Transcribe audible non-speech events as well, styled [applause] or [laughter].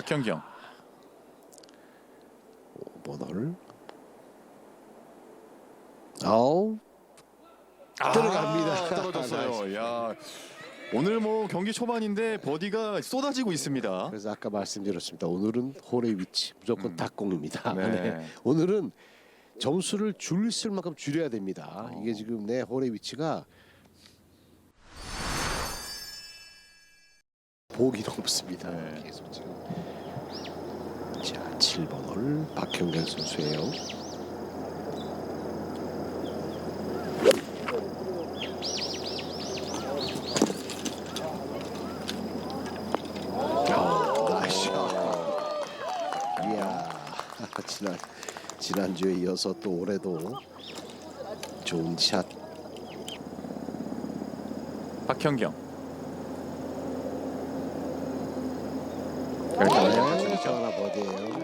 박현경. 번홀. 아우 들어갑니다. [laughs] 아, 떨어졌어요. 야. 오늘 뭐 경기 초반인데 버디가 쏟아지고 있습니다. 그래서 아까 말씀드렸습니다. 오늘은 홀의 위치 무조건 음. 닭공입니다. 네. [laughs] 네. 오늘은 점수를 줄쓸 만큼 줄여야 됩니다. 어. 이게 지금 내 홀의 위치가 보기 높습니다. 네. 계속 지금 자 7번 홀 박형경 선수예요. [laughs] 지난 지난주에 이어서 또 올해도 좋은 샷. 박현경. 네, 저 하나 버디예요. 네.